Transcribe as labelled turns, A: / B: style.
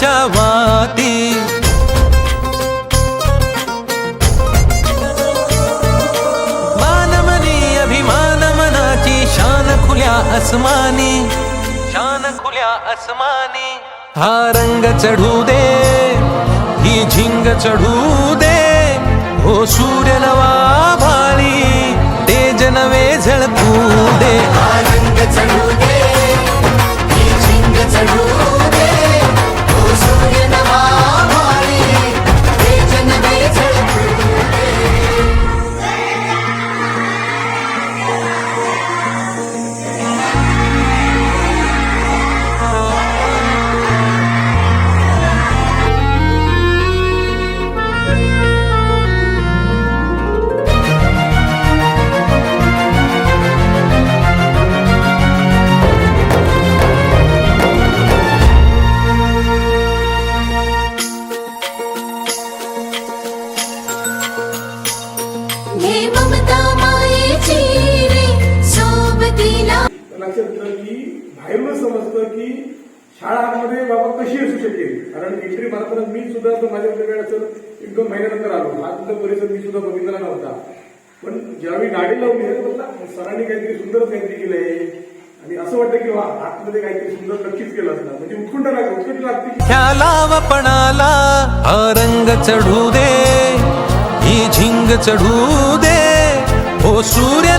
A: मनाच्या वाती. मानमनी अभिमान मनाची शान खुल्या अस्मानी शान खुल्या अस्मानी हा रंग चढू दे ही झिंग चढू दे. हो सूर्य नवा भाळी तेज नवे झळकू दे.
B: रंग चढू हे
C: ममता मायेची रे सोबतीला
D: लक्षात येतं की बाहेरून समजतं की शाळा आतमध्ये बाबा कशी असू शकेल? कारण एंट्री मारताना मी सुद्धा तर माझ्या वेळ असेल एक दोन महिन्यानंतर आलो. हा सुद्धा परिसर मी सुद्धा बघितला नव्हता. पण ज्यावेळी गाडी लावली सरांनी काहीतरी सुंदर काहीतरी केलंय आणि असं वाटतं की वा आतमध्ये काहीतरी सुंदर नक्कीच केलं असतं म्हणजे उत्कुंठ लागते उत्कुंठ लागते. की
A: ह्या लावपणाला हा रंग चढू दे. ही रंग चढू दे. हो सूर्य